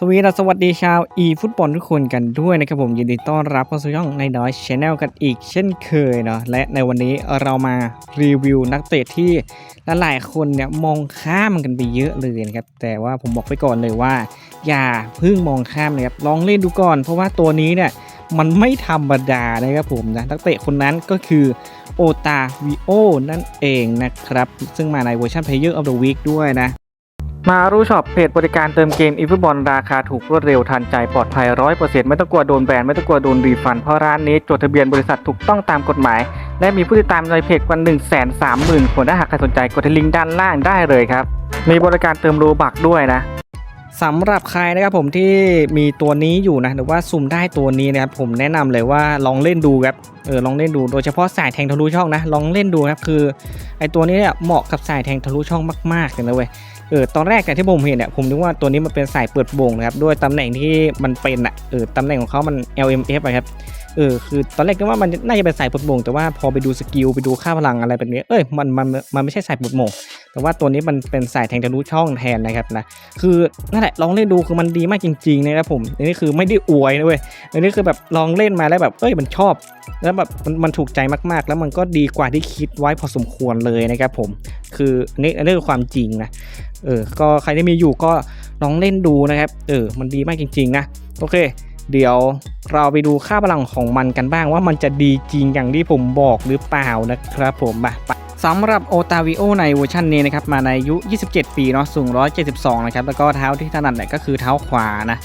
สวีดัสสวัสดีชาว e ฟุตบอลทุกคนกันด้วยนะครับผมยินดีต้อนรับเข้าสู่ช่องในน้อยชแนลกันอีกเช่นเคยเนาะและในวันนี้เรามารีวิวนักเตะที่หลายๆคนเนี่ยมองข้ามกันไปเยอะเลยนะครับแต่ว่าผมบอกไว้ก่อนเลยว่า อย่าเพิ่งมองข้ามนะครับลองเล่นดูก่อน เพราะว่าตัวนี้เนี่ยมันไม่ธรรมดานะครับผมนะนักเตะคนนั้นก็คือโอตาวิโอนั่นเองนะครับ ซึ่งมาในเวอร์ชัน Player of the Week ด้วยนะ มารู้ช็อปเพจบริการเติมเกมอีฟุตบอลราคาถูกรวดเร็วทันใจปลอดภัย100%ไม่ต้องกลัวโดนแบนไม่ต้องกลัวโดนรีฟัน เพราะร้านนี้จดทะเบียนบริษัทถูกต้องตามกฎหมาย และมีผู้ติดตามในเพจกว่า1 3 0 0 0 0คนถ้าหากใครสนใจกดที่ลิงก์ด้านล่างได้เลยครับ มีบริการเติมโลบักด้วยนะสำหรับใครนะครับผมที่มีตัวนี้อยู่นะหรือว่าสุ่มได้ตัวนี้นะครับผมแนะนำเลยว่าลองเล่นดูครับเออลองเล่นดูโดยเฉพาะสายแทงทะลุช่องนะลองเล่นดูครับคือไอตัวนี้เนี่ยเหมาะกับสายแทงทะลุช่องมากๆเลยนะเว้ย เออตอนแรกอะที่ผมเห็นเนี่ยผมนึกว่าตัวนี้มันเป็นสายเปิดโบ่งนะครับด้วยตำแหน่งที่มันเป็นอะเออตำแหน่งของเขามัน LMF อะครับ เออคือตอนแรกนึกว่ามันน่าจะเป็นสายปิดโบ่งแต่ว่าพอไปดูสกิลไปดูค่าพลังอะไรแบบนี้เอ้ยมันมันมันไม่ใช่สายปิดโบ่งแต่ว่าตัวนี้มันเป็นสายแทงทะลุช่องแทนนะครับนะคือนั่นแหละลองเล่นดูคือมันดีมากจริงๆนะครับผมอันนี้คือไม่ได้อวยนะเว้ยอันนี้คือแบบลองเล่นมาแล้วแบบเอ้ยมันชอบ แล้วแบบมันมันถูกใจมากๆ แล้วมันก็ดีกว่าที่คิดไว้พอสมควรเลยนะครับผมคืออันนี้อันนี้คือความจริงนะเออก็ใครที่มีอยู่ก็ลองเล่นดูนะครับเออมันดีมากจริง ๆ นะโอเค เดี๋ยวเราไปดูค่าพลังของมันกันบ้างว่ามันจะดีจริงอย่างที่ผมบอกหรือเปล่านะครับผมมาสำหรับโอตาวิโอในเวอร์ชันนี้นะครับ มาในอายุ 27 ปีเนาะสูง 172 นะครับ แล้วก็เท้าที่ถนัดเนี่ยก็คือเท้าขวานะ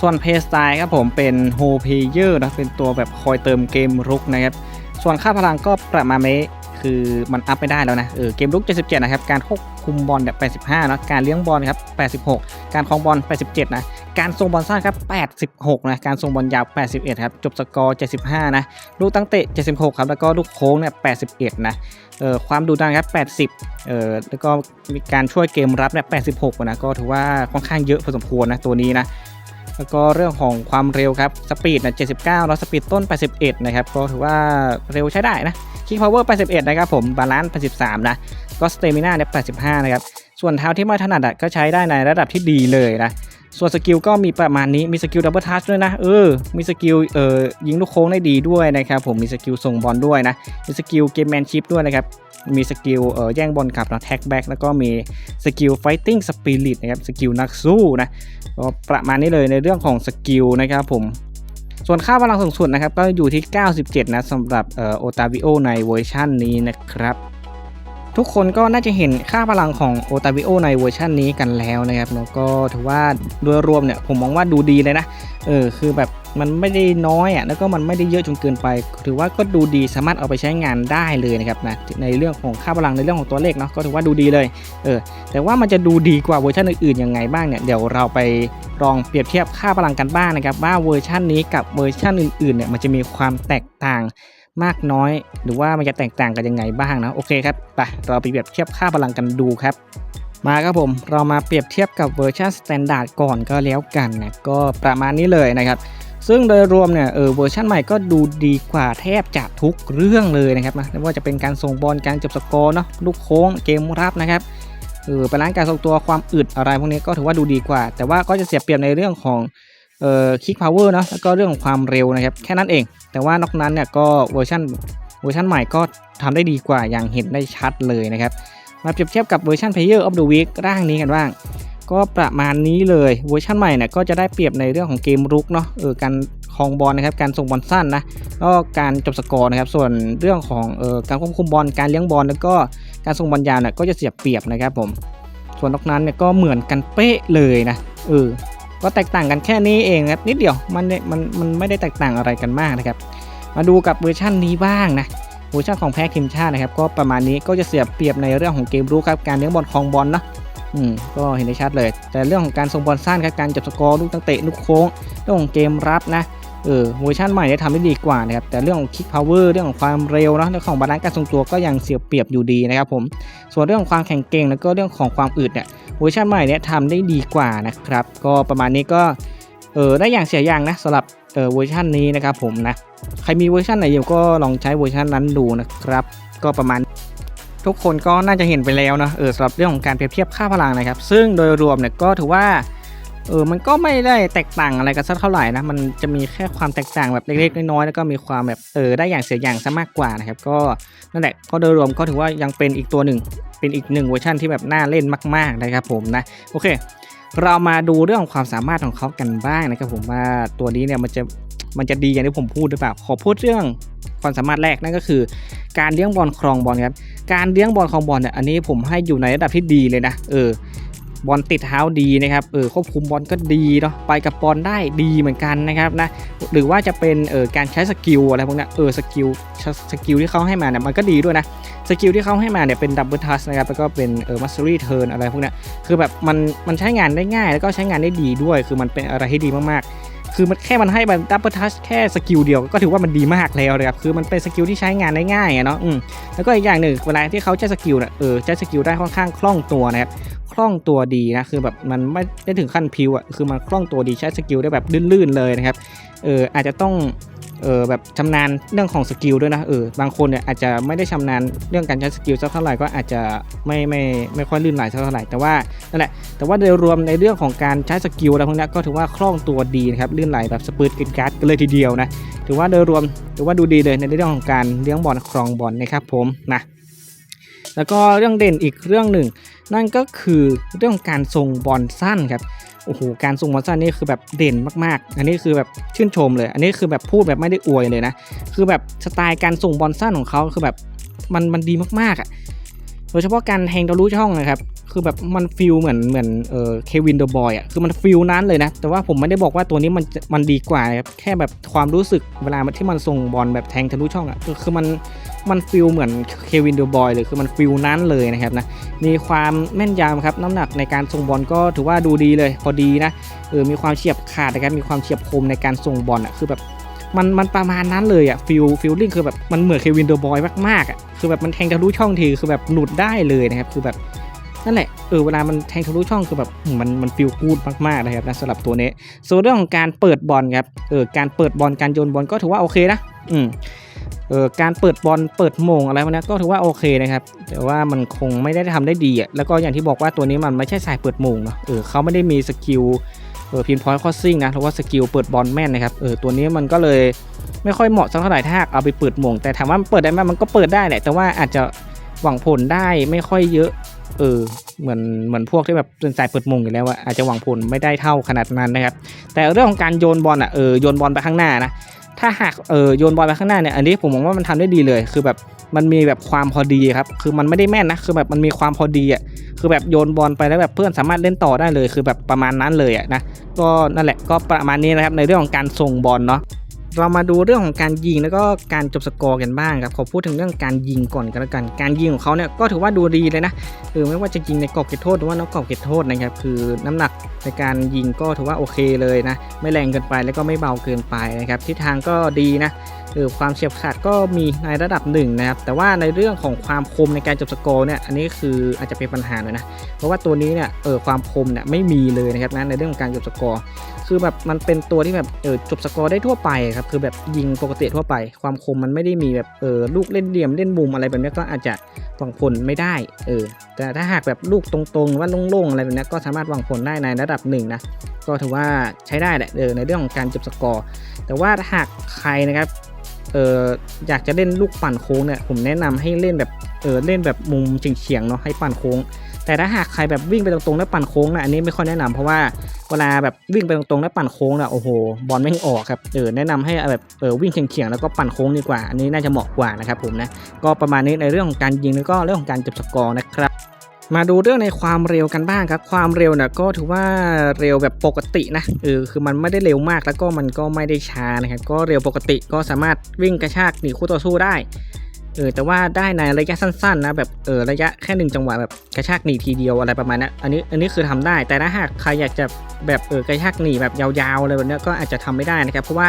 ส่วนเพย์สไตล์ครับผมเป็นโฮเพเยอร์นะเป็นตัวแบบคอยเติมเกมรุกนะครับ ส่วนค่าพลังก็ประมาณนี้ คือมันอัพไม่ได้แล้วนะเออเกมลุก 77 นะครับ การควบคุมบอลแบบ85นะการเลี้ยงบอลครับ 86 การครองบอล 87 นะ การทรงบอลสั้นครับ 86 นะ การทรงบอลยาว 81 ครับ จบสกอร์ 75 นะ ลูกตั้งเตะ 76 ครับ แล้วก็ลูกโค้งเนี่ย 81 นะเออความดุดันครับ 80 เออแล้วก็มีการช่วยเกมรับเนี่ย 86 นะ ก็ถือว่าค่อนข้างเยอะพอสมควรนะตัวนี้นะ แล้วก็เรื่องของความเร็วครับสปีดนะ79 แล้วสปีดต้น 81 นะครับ ก็ถือว่าเร็วใช้ได้นะคิกพาวเวอร์81 นะครับผมบาลานซ์83 นะ ก็สเตมิน่าเนี่ย85 นะครับ ส่วนเท้าที่ไม่ถนัดอะก็ใช้ได้ในระดับที่ดีเลยนะ ส่วนสกิลก็มีประมาณนี้มีสกิลดับเบิลทัชด้วยนะเออมีสกิลเอ่อยิงลูกโค้งได้ดีด้วยนะครับผมมีสกิลส่งบอลด้วยนะมีสกิลเกมแมนชิพด้วยนะครับมีสกิลเอ่อแย่งบอลกลับนะแท็กแบ็กแล้วก็มีสกิลไฟติ้งสปิริตนะครับสกิลนักสู้นะก็ประมาณนี้เลยในเรื่องของสกิลนะครับผมส่วนค่าพลังสูงสุดนะครับก็อยู่ที่ 97 นะสำหรับเอ่อโอตาวิโอในเวอร์ชันนี้นะครับ ทุกคนก็น่าจะเห็นค่าพลังของโอตาวิโอในเวอร์ชันนี้กันแล้วนะครับแล้วก็ถือว่าโดยรวมเนี่ยผมมองว่าดูดีเลยนะ เออคือแบบ มันไม่ได้น้อยอะแล้วก็มันไม่ได้เยอะจนเกินไป ถือว่าก็ดูดีสามารถเอาไปใช้งานได้เลยนะครับนะในเรื่องของค่าพลังในเรื่องของตัวเลขเนาะก็ถือว่าดูดีเลยเออแต่ว่ามันจะดูดีกว่าเวอร์ชันอื่นๆยังไงบ้างเนี่ยเดี๋ยวเราไปลองเปรียบเทียบค่าพลังกันบ้างนะครับว่าเวอร์ชันนี้กับเวอร์ชันอื่นๆเนี่ยมันจะมีความแตกต่างมากน้อย หรือว่ามันจะแตกต่างกันยังไงบ้างนะโอเคครับไปเราไปเปรียบเทียบค่าพลังกันดูครับมาครับผมเรามาเปรียบเทียบกับเวอร์ชันสแตนดาร์ดก่อนก็แล้วกันนะก็ประมาณนี้เลยนะครับ ซึ่งโดยรวมเนี่ยเออเวอร์ชันใหม่ก็ดูดีกว่าแทบจะทุกเรื่องเลยนะครับนะไม่ว่าจะเป็นการส่งบอลการจบสกอร์เนาะลูกโค้งเกมรับนะครับเออเป็นร้านการทรงตัวความอึดอะไรพวกนี้ก็ถือว่าดูดีกว่า แต่ว่าก็จะเสียเปรียบในเรื่องของเอ่อคิกพาวเวอร์เนาะแล้วก็เรื่องของความเร็วนะครับแค่นั้นเอง แต่ว่านอกนั้นเนี่ยก็เวอร์ชันเวอร์ชันใหม่ก็ทำได้ดีกว่าอย่างเห็นได้ชัดเลยนะครับมาเปรียบเทียบกับเวอร์ชัน Player of the Week ร่างนี้กันบ้าง ก็ประมาณนี้เลยเวอร์ชันใหม่เนี่ยก็จะได้เปรียบในเรื่องของเกมรุกเนาะเออการครองบอลนะครับการส่งบอลสั้นนะแล้วก็การจบสกอร์นะครับส่วนเรื่องของเออการควบคุมบอลการเลี้ยงบอลแล้วก็การส่งบอลยาวเนี่ยก็จะเสียเปรียบนะครับผมส่วนนอกนั้นเนี่ยก็เหมือนกันเป๊ะเลยนะเออก็แตกต่างกันแค่นี้เองครับนิดเดียวมันเนี่ยมันมันไม่ได้แตกต่างอะไรกันมากนะครับมาดูกับเวอร์ชันนี้บ้างนะเวอร์ชันของแพ้ทีมชาตินะครับก็ประมาณนี้ก็จะเสียเปรียบในเรื่องของเกมรุกครับการเลี้ยงบอลครองบอลเนาะ อืมก็เห็นได้ชัดเลย แต่เรื่องของการส่งบอลสั้นครับการจับสกอร์ลูกตั้งเตะลูกโค้งเรื่องของเกมรับนะเออเวอร์ชันใหม่ได้ทำได้ดีกว่านะครับแต่เรื่องของคิกพาวเวอร์เรื่องของความเร็วนะเรื่องของบาลานซ์การทรงตัวก็ยังเสียเปรียบอยู่ดีนะครับผมส่วนเรื่องของความแข็งเก่งแล้วก็เรื่องของความอึดเนี่ยเวอร์ชันใหม่เนี่ยทำได้ดีกว่านะครับก็ประมาณนี้ก็เออได้อย่างเสียอย่างนะสำหรับเออเวอร์ชันนี้นะครับผมนะใครมีเวอร์ชันไหนอยู่ก็ลองใช้เวอร์ชันนั้นดูนะครับก็ประมาณ ทุกคนก็น่าจะเห็นไปแล้วนะเออสำหรับเรื่องของการเปรียบเทียบค่าพลังนะครับ ซึ่งโดยรวมเนี่ยก็ถือว่าเออมันก็ไม่ได้แตกต่างอะไรกันสักเท่าไหร่นะมันจะมีแค่ความแตกต่างแบบเล็กๆน้อยๆแล้วก็มีความแบบเออได้อย่างเสียอย่างซะมากกว่านะครับก็นั่นแหละก็โดยรวมก็ถือว่ายังเป็นอีกตัวหนึ่ง เป็นอีกหนึ่งเวอร์ชันที่แบบน่าเล่นมาก ๆนะครับผมนะโอเคเรามาดูเรื่องของความสามารถของเขากันบ้างนะครับผมว่าตัวนี้เนี่ยมันจะ มันจะดีอย่างที่ผมพูดหรือเปล่าขอพูดเรื่องความสามารถแรกนั่นก็คือ การเลี้ยงบอลครองบอลครับการเลี้ยงบอลครองบอลเนี่ยอันนี้ผมให้อยู่ในระดับที่ดีเลยนะเออบอลติดเท้าดีนะครับ เออควบคุมบอลก็ดีเนาะ ไปกับบอลได้ดีเหมือนกันนะครับนะ หรือว่าจะเป็นเออการใช้สกิลอะไรพวกนี้เออสกิลสกิลที่เขาให้มาเนี่ยมันก็ดีด้วยนะ สกิลที่เขาให้มาเนี่ยเป็นดับเบิลทัสนะครับ แล้วก็เป็นเออมัสซ r รี่เทิร์นอะไรพวกนี้คือแบบมันมันใช้งานได้ง่ายแล้วก็ใช้งานได้ดีด้วย คือมันเป็นอะไรที่ดีมากๆ คือมันแค่มันให้แบบดับเบิลทัชแค่สกิลเดียวก็ถือว่ามันดีมากแล้วเลยครับคือมันเป็นสกิลที่ใช้งานได้ง่ายอะเนาะอืมแล้วก็อีกอย่างหนึ่งเวลาที่เขาใช้สกิลเนี่ยเออใช้สกิลได้ค่อนข้างคล่องตัวนะครับคล่องตัวดีนะคือแบบมันไม่ได้ถึงขั้นพิวอะคือมันคล่องตัวดีใช้สกิลได้แบบลื่นๆเลยนะครับเอออาจจะต้อง เออแบบชำนาญเรื่องของสกิลด้วยนะเออบางคนเนี่ยอาจจะไม่ได้ชำนาญเรื่องการใช้สกิลสักเท่าไหร่ก็อาจจะไม่ไม่ไม่ค่อยลื่นไหลสักเท่าไหร่แต่ว่านั่นแหละแต่ว่าโดยรวมในเรื่องของการใช้สกิลอะไรพวกนี้ก็ถือว่าคล่องตัวดีนะครับลื่นไหลแบบสปืดกินการ์ดกันเลยทีเดียวนะถือว่าโดยรวมถือว่าดูดีเลยในเรื่องของการเลี้ยงบอลครองบอลนะครับผมนะแล้วก็เรื่องเด่นอีกเรื่องหนึ่ง นั่นก็คือเรื่องของการส่งบอลสั้นครับโอ้โหการส่งบอลสั้นนี่คือแบบเด่นมากๆ อันนี้คือแบบชื่นชมเลย อันนี้คือแบบพูดแบบไม่ได้อวยเลยนะ คือแบบสไตล์การส่งบอลสั้นของเขาคือแบบมันมันดีมากๆอะ่ะ ดยเฉพาะการแทงทะลุช่องนะครับ คือแบบมันฟิลเหมือนเหมือนเออเควินเดอะบอยอะ คือมันฟิลนั้นเลยนะ แต่ว่าผมไม่ได้บอกว่าตัวนี้มันมันดีกว่าครับแค่แบบความรู้สึกเวลาที่มันส่งบอลแบบแทงทะลุช่องอะ คือคือมันมันฟิลเหมือนเควินเดอะบอยเลย คือมันฟิลนั้นเลยนะครับนะ มีความแม่นยำครับ น้ำหนักในการส่งบอลก็ถือว่าดูดีเลย พอดีนะ เออ มีความเฉียบขาดนะครับ มีความเฉียบคมในการส่งบอลอะ คือแบบ มันมันประมาณนั้นเลยอะฟิลฟิลลิ่งคือแบบมันเหมือนเควินเดอร์บอยมากๆอะคือแบบมันแทงทะลุช่องทีคือแบบหลุดได้เลยนะครับคือแบบนั่นแหละเออเวลามันแทงทะลุช่องคือแบบมันมันฟิลกูดมากๆนะครับนะสำหรับตัวนี้ส่วนเรื่องของการเปิดบอลครับเออการเปิดบอลการโยนบอลก็ถือว่าโอเคนะอืมเออการเปิดบอลเปิดโมงอะไรพวกนี้ก็ถือว่าโอเคนะครับแต่ว่ามันคงไม่ได้ทำได้ดีอะแล้วก็อย่างที่บอกว่าตัวนี้มันไม่ใช่สายเปิดโมงเนาะเออเขาไม่ได้มีสกิล เออพินพอยต์คอสซิ่งนะหรือว่าสกิลเปิดบอลแม่นนะครับเออตัวนี้มันก็เลยไม่ค่อยเหมาะสักเท่าไหร่ถ้าเอาไปเปิดมง แต่ถามว่ามันเปิดได้ไหมมันก็เปิดได้แหละแต่ว่าอาจจะหวังผลได้ไม่ค่อยเยอะเออเหมือนเหมือนพวกที่แบบเป็นสายเปิดมงอยู่แล้วอะอาจจะหวังผลไม่ได้เท่าขนาดนั้นนะครับ แต่เรื่องของการโยนบอลอะเออโยนบอลไปข้างหน้านะ ถ้าหากเออโยนบอลไปข้างหน้าเนี่ยอันนี้ผมมองว่ามันทำได้ดีเลย คือแบบมันมีแบบความพอดีครับ คือมันไม่ได้แม่นนะคือแบบมันมีความพอดีอะคือแบบโยนบอลไปแล้วแบบเพื่อนสามารถเล่นต่อได้เลย คือแบบประมาณนั้นเลยอะนะก็นั่นแหละก็ประมาณนี้นะครับในเรื่องของการส่งบอลเนาะ เรามาดูเรื่องของการยิงแล้วก็การจบสกอร์กันบ้างครับขอพูดถึงเรื่องการยิงก่อนกันแล้วกัน การยิงของเขาเนี่ยก็ถือว่าดูดีเลยนะเออไม่ว่าจะยิงในกรอบเขตโทษหรือว่านอกกรอบเขตโทษนะครับคือน้ำหนักในการยิงก็ถือว่าโอเคเลยนะไม่แรงเกินไปแล้วก็ไม่เบาเกินไปนะครับทิศทางก็ดีนะเออความเฉียบขาดก็มีในระดับหนึ่งนะครับแต่ว่าในเรื่องของความคมในการจบสกอร์เนี่ยอันนี้คืออาจจะเป็นปัญหาหน่อยนะเพราะว่าตัวนี้เนี่ยเออความคมเนี่ยไม่มีเลยนะครับนะในเรื่องของการจบสกอร์ คือแบบมันเป็นตัวที่แบบเออจบสกอร์ได้ทั่วไปครับคือแบบยิงปกติทั่วไป ความคมมันไม่ได้มีแบบเออลูกเล่นเหลี่ยมเล่นมุมอะไรแบบนี้ก็อาจจะหวังผลไม่ได้เออแต่ถ้าหากแบบลูกตรงๆว่าโล่งๆอะไรแบบนี้ก็สามารถหวังผลได้ในระดับหนึ่งนะก็ถือว่าใช้ได้แหละเออในเรื่องของการจบสกอร์ แต่ว่าหากใครนะครับเอออยากจะเล่นลูกปั่นโค้งเนี่ยผมแนะนำให้เล่นแบบเออเล่นแบบมุมเฉียงๆเนาะให้ปั่นโค้ง แต่ถ้าหากใครแบบวิ่งไปตรงๆแล้วปั่นโค้งนะอันนี้ไม่ค่อยแนะนำเพราะว่า เวลาแบบวิ่งไปตรงๆแล้วปั่นโค้งนะโอ้โหบอลไม่งออกครับเออแนะนำให้แบบเออวิ่งเฉียงๆแล้วก็ปั่นโค้งดีกว่า อันนี้น่าจะเหมาะกว่านะครับผมนะก็ประมาณนี้ในเรื่องของการยิงแล้วก็เรื่องของการจบสกอร์นะครับมาดูเรื่องในความเร็วกันบ้างครับ ความเร็วเนี่ยก็ถือว่าเร็วแบบปกตินะเออคือมันไม่ได้เร็วมากแล้วก็มันก็ไม่ได้ช้านะครับก็เร็วปกติก็สามารถวิ่งกระชากหนีคู่ต่อสู้ได้ เออแต่ว่าได้ในระยะสั้นๆนะแบบเออระยะแค่หนึ่งจังหวะแบบกระชากหนีทีเดียวอะไรประมาณนั้นอันนี้อันนี้คือทำได้ แต่ถ้าหากใครอยากจะแบบเออกระชากหนีแบบยาวๆอะไรแบบนี้ก็อาจจะทำไม่ได้นะครับ เพราะว่า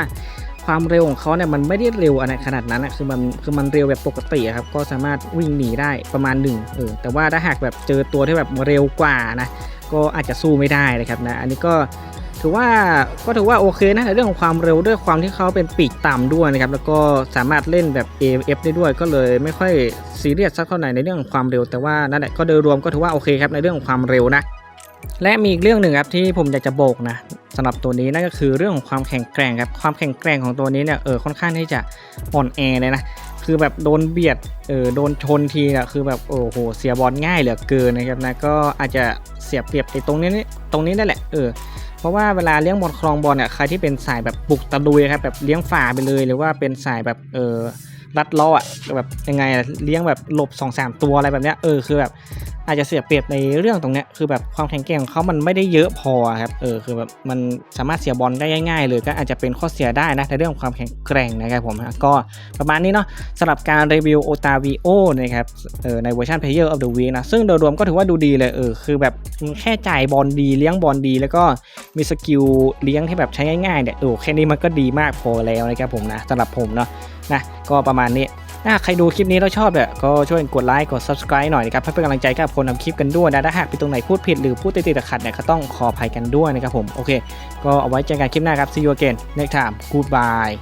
ความเร็วของเขาเนี่ยมันไม่ได้เร็วอะไรขนาดนั้นนะคือมันคือมันเร็วแบบปกติครับก็สามารถวิ่งหนีได้ประมาณหนึ่งเออแต่ว่าถ้าหากแบบเจอตัวที่แบบเร็วกว่านะก็อาจจะสู้ไม่ได้นะครับนะอันนี้ก็ ถือว่าก็ถือว่าโอเคนะในเรื่องของความเร็วด้วยความที่เขาเป็นปีกต่ำด้วยนะครับแล้วก็สามารถเล่นแบบ AF ได้ด้วยก็เลยไม่ค่อยซีเรียสสักเท่าไหร่ในเรื่องของความเร็ว แต่ว่านั่นแหละก็โดยรวมก็ถือว่าโอเคครับในเรื่องของความเร็วนะและมีอีกเรื่องหนึ่งครับที่ผมอยากจะบอกนะสำหรับตัวนี้นั่นก็คือเรื่องของความแข็งแกร่งครับความแข็งแกร่งของตัวนี้เนี่ยเออค่อนข้างที่จะอ่อนแอเลยนะคือแบบโดนเบียดเออโดนชนทีอะคือแบบโอ้โหเสียบอลง่ายเหลือเกินนะครับนะก็อาจจะเสียเปรียบในตรงนี้นี่ตรงนี้นั่นแหละเออ เพราะว่าเวลาเลี้ยงบอลครองบอลเนี่ยใครที่เป็นสายแบบบุกตะลุยครับแบบเลี้ยงฝ่าไปเลยหรือว่าเป็นสายแบบเออรัดล้ออะแบบยังไงเลี้ยงแบบหลบ2อสตัวอะไรแบบเนี้ยเออคือแบบ อาจจะเสียเปรียบในเรื่องตรงเนี้ยคือแบบความแข็งแกร่งของเขามันไม่ได้เยอะพอครับเออคือแบบมันสามารถเสียบอลได้ง่ายๆเลยก็อาจจะเป็นข้อเสียได้นะในเรื่องความแข็งแกร่งนะครับผมก็ประมาณนี้เนาะสำหรับการรีวิวโอตาวีโอนะครับเออในเวอร์ชัน Player of the Week นะซึ่งโดยรวมก็ถือว่าดูดีเลยเออคือแบบแค่จ่ายบอลดีเลี้ยงบอลดี แล้วก็มีสกิลเลี้ยงที่แบบใช้ง่ายๆเนี่ยเออแค่นี้มันก็ดีมากพอแล้วนะครับผมนะสำหรับผมเนาะนะก็ประมาณนี้ ถ้าใครดูคลิปนี้แล้วชอบเนี่ยก็ช่วยกดไลค์กด subscribe หน่อยนะครับเพื่อเป็นกำลังใจกับคนทำคลิปกันด้วยนะถ้าหากเป็นตรงไหนพูดผิดหรือพูดติดๆขัดเนี่ยก็ต้องขออภัยกันด้วยนะครับผมโอเค ก็เอาไว้เจอกันคลิปหน้าครับ see you again next time goodbye